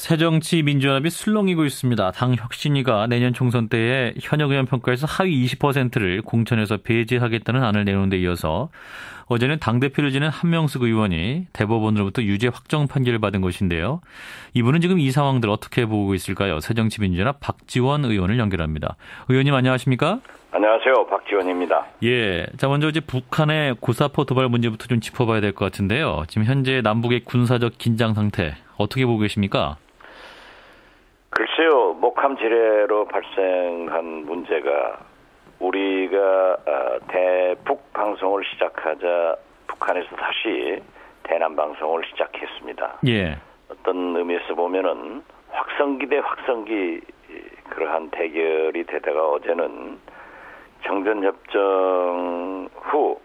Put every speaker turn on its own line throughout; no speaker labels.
새정치민주연합이 술렁이고 있습니다. 당 혁신위가 내년 총선 때에 현역 의원 평가에서 하위 20%를 공천에서 배제하겠다는 안을 내놓은 데 이어서 어제는 당대표를 지낸 한명숙 의원이 대법원으로부터 유죄 확정 판결을 받은 것인데요. 이분은 지금 이 상황들 어떻게 보고 있을까요? 새정치민주연합 박지원 의원을 연결합니다. 의원님 안녕하십니까?
안녕하세요. 박지원입니다.
예. 자, 먼저 이제 북한의 고사포 도발 문제부터 좀 짚어봐야 될 것 같은데요. 지금 현재 남북의 군사적 긴장 상태 어떻게 보고 계십니까?
글쎄요, 목함 지뢰로 발생한 문제가 우리가 어, 대북 방송을 시작하자 북한에서 다시 대남 방송을 시작했습니다.
예.
어떤 의미에서 보면은 확성기 대 확성기 그러한 대결이 되다가 어제는 정전협정 후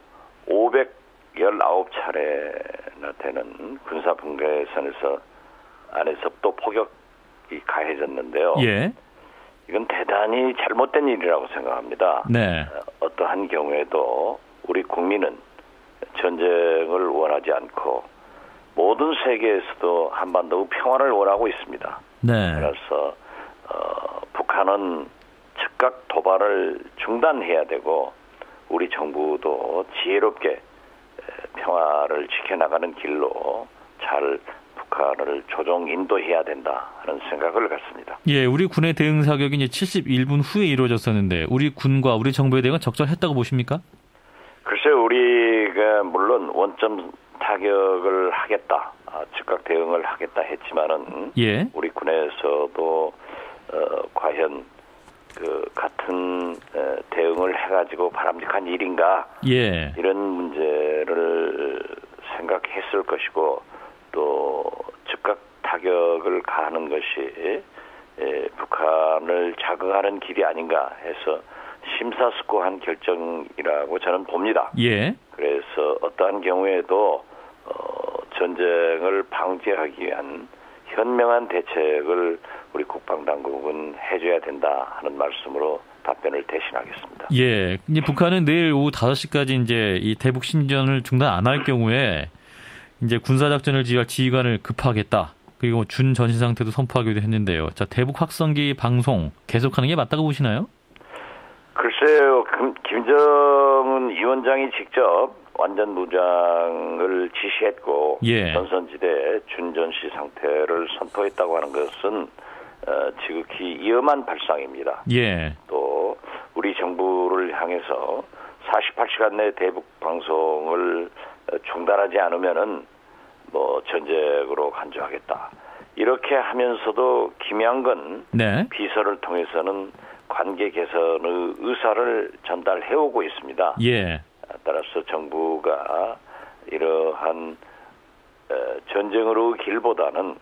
519차례나 되는 군사분계선에서 안에서 또이 가해졌는데요.
예.
이건 대단히 잘못된 일이라고 생각합니다.
네.
어떠한 경우에도 우리 국민은 전쟁을 원하지 않고 모든 세계에서도 한반도 평화를 원하고 있습니다.
네.
그래서 어, 북한은 즉각 도발을 중단해야 되고 우리 정부도 지혜롭게 평화를 지켜나가는 길로 잘 북한을 조정 인도해야 된다 하는 생각을 갖습니다.
예, 우리 군의 대응 사격이 이제 71분 후에 이루어졌었는데 우리 군과 우리 정부의 대응은 적절했다고 보십니까?
글쎄 우리가 물론 원점 타격을 하겠다, 아, 즉각 대응을 하겠다 했지만은
예.
우리 군에서도 어, 과연 그 같은 어, 대응을 해가지고 바람직한 일인가
예.
이런 문제를 생각했을 것이고 또 즉각 타격을 가하는 것이 예, 북한을 자극하는 길이 아닌가 해서 심사숙고한 결정이라고 저는 봅니다.
예.
그래서 어떠한 경우에도 어, 전쟁을 방지하기 위한 현명한 대책을 우리 국방당국은 해줘야 된다 하는 말씀으로 답변을 대신하겠습니다.
예. 북한은 내일 오후 5시까지 이제 이 대북 신전을 중단 안 할 경우에 이제 군사작전을 지휘할 지휘관을 급파하겠다. 그리고 준 전신 상태도 선포하기도 했는데요. 자, 대북 확성기 방송 계속하는 게 맞다고 보시나요?
글쎄요, 김정은 위원장이 직접 완전 무장을 지시했고
예.
전선지대 준전시 상태를 선포했다고 하는 것은 어, 지극히 위험한 발상입니다.
예.
또 우리 정부를 향해서 48시간 내 대북 방송을 중단하지 않으면은 뭐 전쟁으로 간주하겠다. 이렇게 하면서도 김양건
네.
비서를 통해서는 관계 개선의 의사를 전달해오고 있습니다.
예.
따라서 정부가 이러한 어, 전쟁으로 길보다는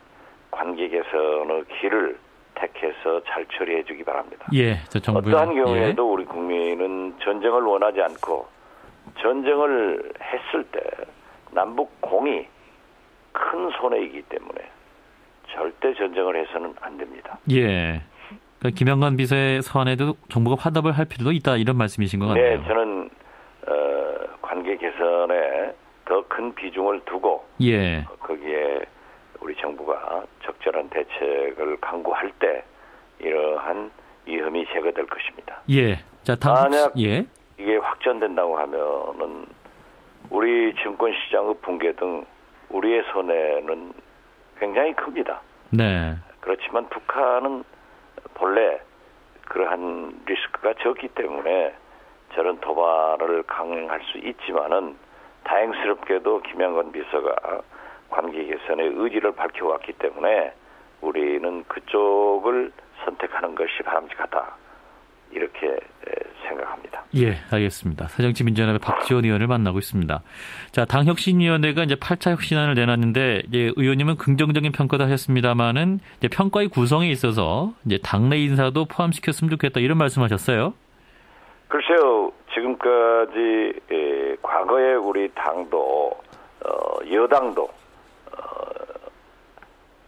관계 개선의 길을 택해서 잘 처리해 주기 바랍니다.
예. 저 정부
어떠한 경우에도 우리 국민은 전쟁을 원하지 않고 전쟁을 했을 때 남북 공이 큰 손해이기 때문에 절대 전쟁을 해서는 안 됩니다.
예. 그러니까 김영관 비서의 서한에도 정부가 화답을 할 필요도 있다 이런 말씀이신 것 같네요.
네, 저는 어, 관계 개선에 더 큰 비중을 두고
예.
거기에 우리 정부가 적절한 대책을 강구할 때 이러한 위험이 제거될 것입니다.
예. 자, 다음
만약
예.
이게 확전된다고 하면은 우리 증권 시장의 붕괴 등 우리의 손해는 굉장히 큽니다.
네.
그렇지만 북한은 본래 그러한 리스크가 적기 때문에 저런 도발을 강행할 수 있지만은 다행스럽게도 김양건 비서가 관계 개선의 의지를 밝혀왔기 때문에 우리는 그쪽을 선택하는 것이 바람직하다. 이렇게 생각합니다.
예, 알겠습니다. 새정치민주연합의 박지원 의원을 만나고 있습니다. 자, 당 혁신위원회가 이제 8차 혁신안을 내놨는데, 이제 의원님은 긍정적인 평가도 하셨습니다만은, 이제 평가의 구성에 있어서, 이제 당내 인사도 포함시켰으면 좋겠다, 이런 말씀 하셨어요?
글쎄요, 지금까지, 예, 과거에 우리 당도, 어, 여당도, 어,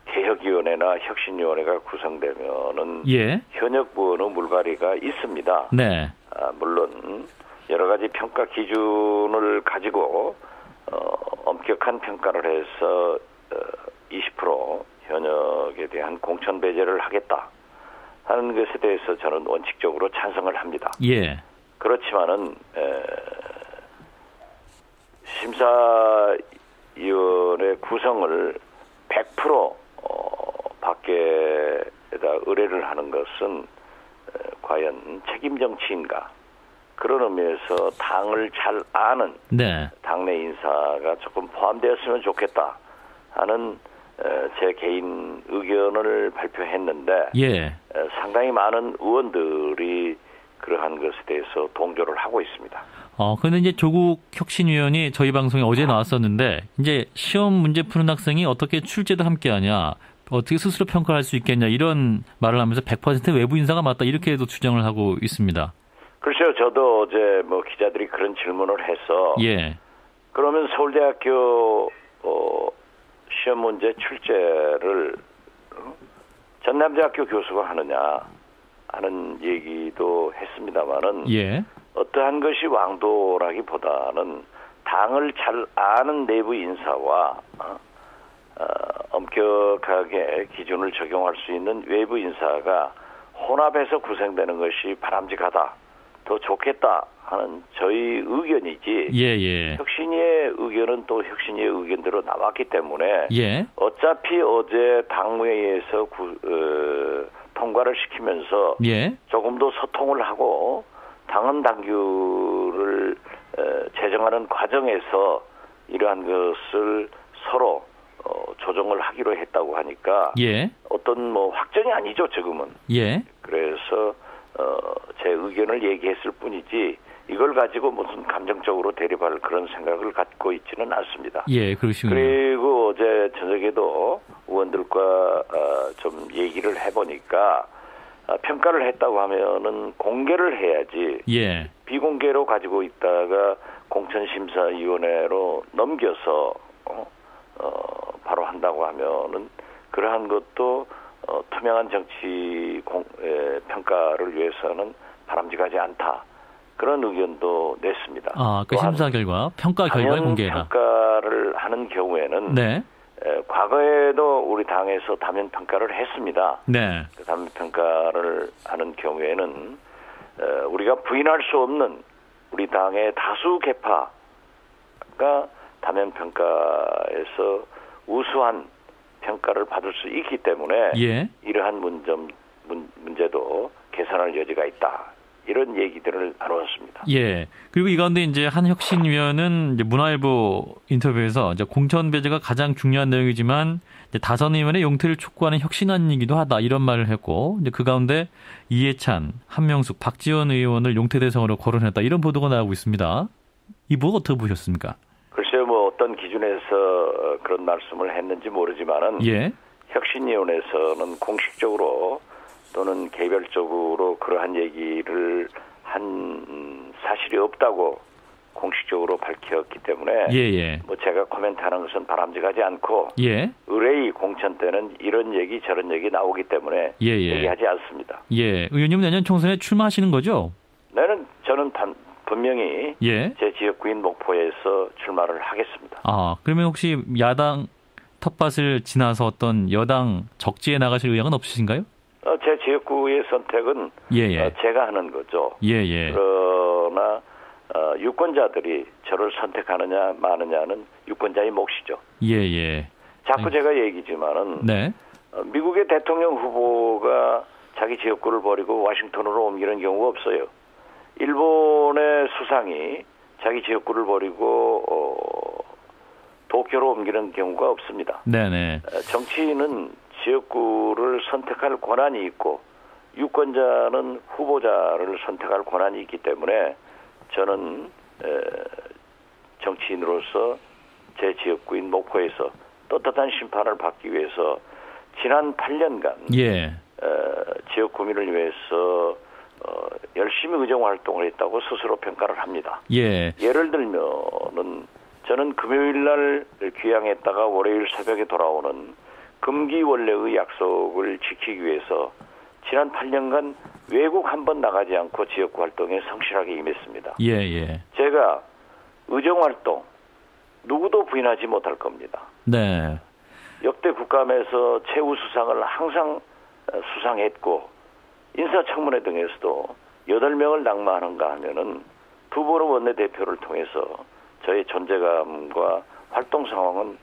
개혁 위원회나 혁신위원회가 구성되면은
예.
현역 부원의 물갈이가 있습니다.
네.
아, 물론 여러 가지 평가 기준을 가지고 어, 엄격한 평가를 해서 어, 20% 현역의 당에 대한 공천 배제를 하겠다 하는 것에 대해서 저는 원칙적으로 찬성을 합니다.
예.
그렇지만은 에, 심사위원회 구성을 100% 어, 밖에다 의뢰를 하는 것은 에, 과연 책임 정치인가 그런 의미에서 당을 잘 아는
네.
당내 인사가 조금 포함되었으면 좋겠다 하는 에, 제 개인 의견을 발표했는데
예.
에, 상당히 많은 의원들이 그러한 것에 대해서 동조를 하고 있습니다.
어, 근데 이제 조국 혁신위원이 저희 방송에 어제 나왔었는데, 이제 시험 문제 푸는 학생이 어떻게 출제도 함께 하냐, 어떻게 스스로 평가할 수 있겠냐, 이런 말을 하면서 100% 외부 인사가 맞다, 이렇게도 주장을 하고 있습니다.
글쎄요, 저도 어제 뭐 기자들이 그런 질문을 해서
예.
그러면 서울대학교 어, 시험 문제 출제를 어, 전남대학교 교수가 하느냐 하는 얘기도 했습니다마는
예.
어떠한 것이 왕도라기보다는 당을 잘 아는 내부 인사와 어, 어, 엄격하게 기준을 적용할 수 있는 외부 인사가 혼합해서 구성되는 것이 바람직하다, 더 좋겠다 하는 저희 의견이지.
예, 예.
혁신위의 의견은 또 혁신위의 의견대로 나왔기 때문에
예.
어차피 어제 당무회의에서 구, 어, 통과를 시키면서
예.
조금 더 소통을 하고 당헌 당규를 어, 제정하는 과정에서 이러한 것을 서로 어, 조정을 하기로 했다고 하니까
예.
어떤 뭐 확정이 아니죠 지금은
예.
그래서 어, 제 의견을 얘기했을 뿐이지 이걸 가지고 무슨 감정적으로 대립할 그런 생각을 갖고 있지는 않습니다.
예, 그러시군요.
그리고 어제 저녁에도 의원들과 어, 좀 얘기를 해보니까 어, 평가를 했다고 하면은 공개를 해야지
예.
비공개로 가지고 있다가 공천심사위원회로 넘겨서 어, 어, 바로 한다고 하면은 그러한 것도 어, 투명한 정치 공, 에, 평가를 위해서는 바람직하지 않다. 그런 의견도 냈습니다.
아, 그 심사 결과, 평가 결과 공개해라.
평가를 하는 경우에는
네.
에, 과거에도 우리 당에서 다면 평가를 했습니다.
네.
그 다면 평가를 하는 경우에는 에, 우리가 부인할 수 없는 우리 당의 다수 개파가 다면 평가에서 우수한 평가를 받을 수 있기 때문에
예.
이러한 문점, 문, 문제도 개선할 여지가 있다. 이런 얘기들을 나누었습니다.
예. 그리고 이 가운데 이제 한 혁신위원은 이제 문화일보 인터뷰에서 이제 공천 배제가 가장 중요한 내용이지만 이제 다선 의원의 용퇴를 촉구하는 혁신안이기도 하다 이런 말을 했고 이제 그 가운데 이해찬, 한명숙, 박지원 의원을 용퇴 대상으로 거론했다 이런 보도가 나오고 있습니다. 이 보고 어떻게 보셨습니까?
어떤 기준에서 그런 말씀을 했는지 모르지만은
예.
혁신위원회에서는 공식적으로 또는 개별적으로 그러한 얘기를 한 음, 사실이 없다고 공식적으로 밝혔기 때문에
예, 예.
뭐 제가 코멘트하는 것은 바람직하지 않고
예.
의뢰의 공천 때는 이런 얘기 저런 얘기 나오기 때문에
예, 예.
얘기하지 않습니다.
예. 의원님 내년 총선에 출마하시는 거죠?
분명히
예.
제 지역구인 목포에서 출마를 하겠습니다.
아, 그러면 혹시 야당 텃밭을 지나서 어떤 여당 적지에 나가실 의향은 없으신가요?
어, 제 지역구의 선택은
예, 예.
어, 제가 하는 거죠.
예, 예.
그러나 어, 유권자들이 저를 선택하느냐 마느냐는 유권자의 몫이죠.
예, 예.
자꾸 제가 얘기지만은
네.
어, 미국의 대통령 후보가 자기 지역구를 버리고 워싱턴으로 옮기는 경우가 없어요. 일본의 수상이 자기 지역구를 버리고 어, 도쿄로 옮기는 경우가 없습니다.
네네.
어, 정치인은 지역구를 선택할 권한이 있고 유권자는 후보자를 선택할 권한이 있기 때문에 저는 에, 정치인으로서 제 지역구인 목포에서 떳떳한 심판을 받기 위해서 지난 8년간
예.
지역 구민을 위해서 어, 열심히 의정 활동을 했다고 스스로 평가를 합니다.
예.
예를 들면은 저는 금요일 날 귀향했다가 월요일 새벽에 돌아오는 금기 원래의 약속을 지키기 위해서 지난 8년간 외국 한 번 나가지 않고 지역구 활동에 성실하게 임했습니다.
예, 예.
제가 의정 활동 누구도 부인하지 못할 겁니다.
네.
역대 국감에서 최우 수상을 항상 어, 수상했고 인사청문회 등에서도 8명을 낙마하는가 하면은 두 번의 원내대표를 통해서 저의 존재감과 활동 상황은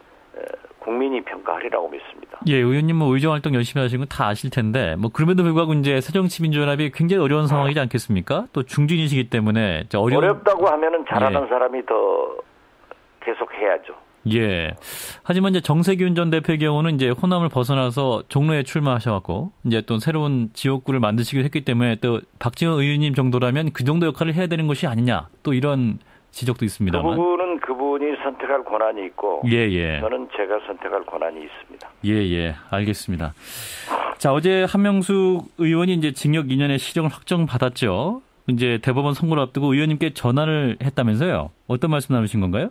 국민이 평가하리라고 믿습니다.
예, 의원님 뭐 의정 활동 열심히 하시는 건 다 아실 텐데 뭐 그럼에도 불구하고 이제 새정치민주연합이 굉장히 어려운 상황이지 않겠습니까? 또 중진이시기 때문에
어려운... 어렵다고 하면은 잘하는 예. 사람이 더 계속 해야죠.
예. 하지만 이제 정세균 전 대표의 경우는 이제 호남을 벗어나서 종로에 출마하셔갖고 이제 또 새로운 지역구를 만드시기로 했기 때문에 또 박지원 의원님 정도라면 그 정도 역할을 해야 되는 것이 아니냐 또 이런 지적도 있습니다만.
그 부분은 그분이 선택할 권한이 있고. 예, 예. 저는 제가 선택할 권한이 있습니다.
예, 예. 알겠습니다. 자, 어제 한명숙 의원이 이제 징역 2년의 실형을 확정받았죠. 이제 대법원 선고를 앞두고 의원님께 전화를 했다면서요. 어떤 말씀 나누신 건가요?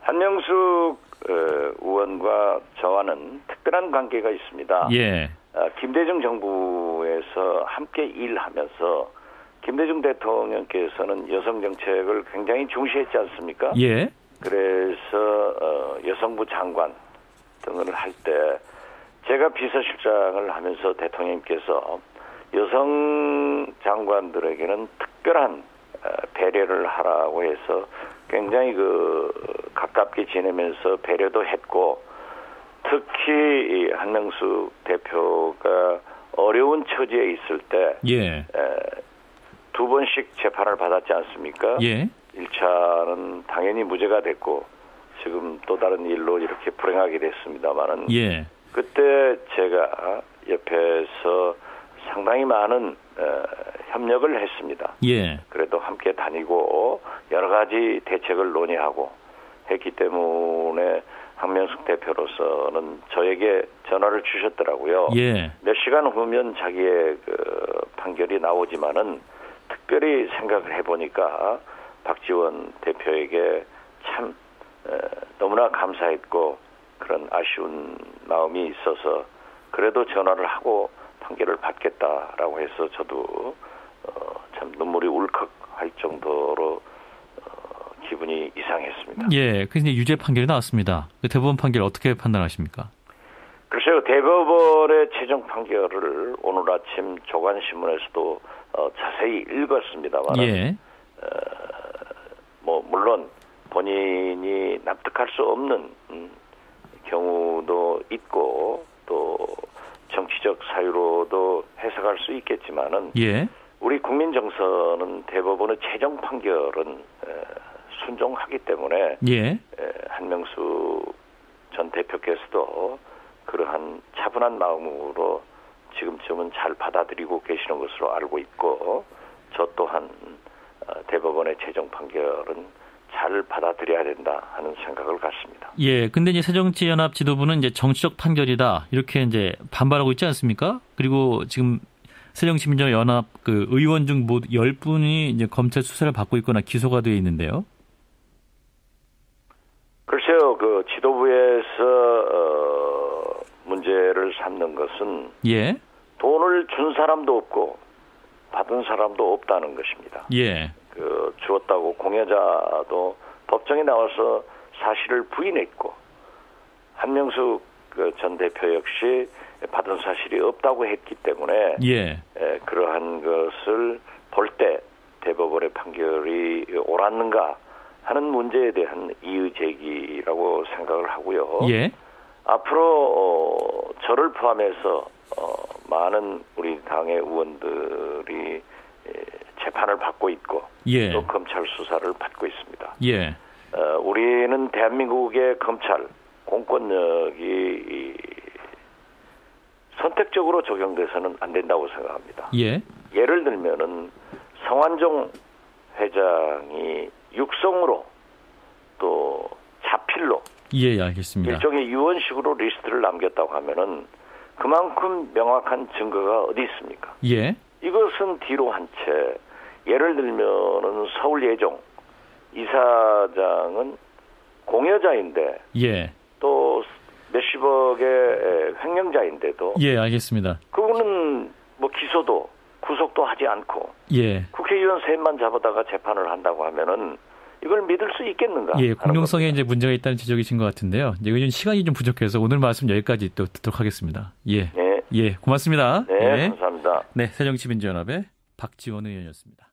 한명숙 어, 의원과 저와는 특별한 관계가 있습니다. 예. 어, 김대중 정부에서 함께 일하면서 김대중 대통령께서는 여성 정책을 굉장히 중시했지 않습니까? 예. 그래서 어, 여성부 장관 등을 할 때 제가 비서실장을 하면서 대통령께서 여성 장관들에게는 특별한 어, 배려를 하라고 해서 굉장히 그 가깝게 지내면서 배려도 했고 특히 한명수 대표가 어려운 처지에 있을 때 예. 두 번씩 재판을 받았지 않습니까? 예. 1차는 당연히 무죄가 됐고 지금 또 다른 일로 이렇게 불행하게 됐습니다만은 예. 그때 제가 옆에서 상당히 많은 어, 협력을 했습니다. 예. 그래도 함께 다니고 여러 가지 대책을 논의하고 했기 때문에 황명숙 대표로서는 저에게 전화를 주셨더라고요. 예. 몇 시간 후면 자기의 그 판결이 나오지만은 특별히 생각을 해보니까 박지원 대표에게 참 너무나 감사했고 그런 아쉬운 마음이 있어서 그래도 전화를 하고 판결을 받겠다라고 해서 저도 어, 참 눈물이 울컥할 정도로 어, 기분이 이상했습니다.
예, 그래서 유죄 판결이 나왔습니다. 그 대법원 판결 어떻게 판단하십니까?
글쎄요, 대법원의 최종 판결을 오늘 아침 조간신문에서도 어, 자세히 읽었습니다만, 예. 어, 뭐 물론 본인이 납득할 수 없는 음, 경우도 있고 또 정치적 사유로도 해석할 수 있겠지만은 예. 우리 국민 정서는 대법원의 최종 판결은 에, 순종하기 때문에 예. 에, 한명수 전 대표께서도 그러한 차분한 마음으로 지금쯤은 잘 받아들이고 계시는 것으로 알고 있고 저 또한 어, 대법원의 최종 판결은 잘 받아들여야 된다 하는 생각을 갖습니다.
예, 근데 이제 새정치연합 지도부는 이제 정치적 판결이다 이렇게 이제 반발하고 있지 않습니까? 그리고 지금 새정치민주연합 그 의원 중 모두 10분이 이제 검찰 수사를 받고 있거나 기소가 되어 있는데요.
글쎄요, 그 지도부에서 어, 문제를 삼는 것은 예. 돈을 준 사람도 없고 받은 사람도 없다는 것입니다. 예. 그 주었다고 공여자도 법정에 나와서 사실을 부인했고 한명숙 그 전 대표 역시 받은 사실이 없다고 했기 때문에 예. 에, 그러한 것을 볼 때 대법원의 판결이 옳았는가 하는 문제에 대한 이의 제기라고 생각을 하고요. 예. 앞으로 어, 저를 포함해서 어, 많은 우리 당의 의원들이 예, 재판을 받고 있고 예. 또 검찰 수사를 받고 있습니다. 예. 어, 우리는 대한민국의 검찰 공권력이 선택적으로 적용돼서는 안 된다고 생각합니다. 예. 예를 들면은 성완종 회장이 육성으로 또 자필로
예, 알겠습니다.
일종의 유언식으로 리스트를 남겼다고 하면은 그만큼 명확한 증거가 어디 있습니까? 예. 이것은 뒤로 한 채 예를 들면은 서울 예종 이사장은 공여자인데 예. 또 몇십억의 횡령자인데도
예, 알겠습니다.
그분은 뭐 기소도 구속도 하지 않고 예. 국회의원 셋만 잡아다가 재판을 한다고 하면은 이걸 믿을 수 있겠는가?
예,
겁니다.
이제 문제가 있다는 지적이신 것 같은데요. 이제 요즘 시간이 좀 부족해서 오늘 말씀 여기까지 또 듣도록 하겠습니다. 예.
네,
예, 고맙습니다.
네,
예.
감사합니다.
네, 새정치민주연합의 박지원 의원이었습니다.